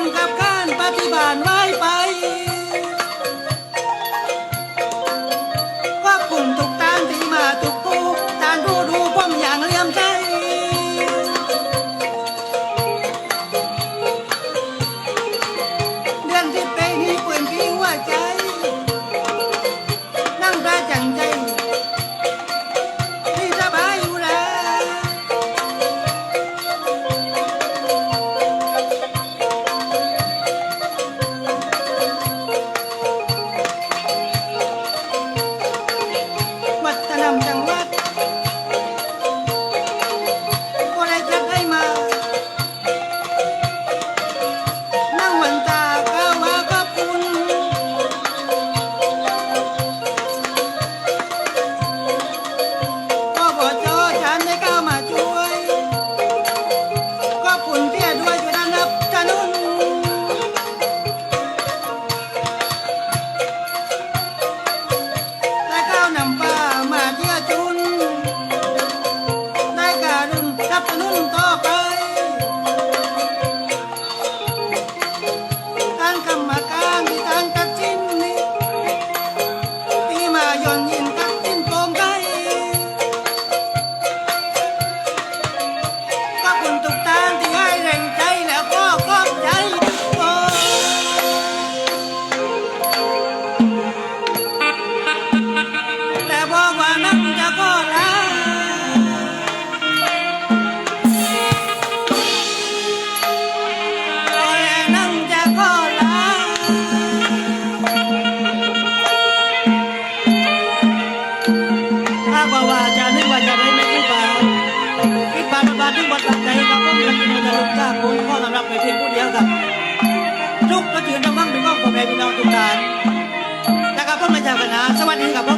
มกับการปฏิบัติ Zion ทุกข์ก็ถือนระวังเป็นข้องพ่อแม่พี่น้องทุกท่านนะครับผมไม่ใช่ปัญหาสวัสดีครับผม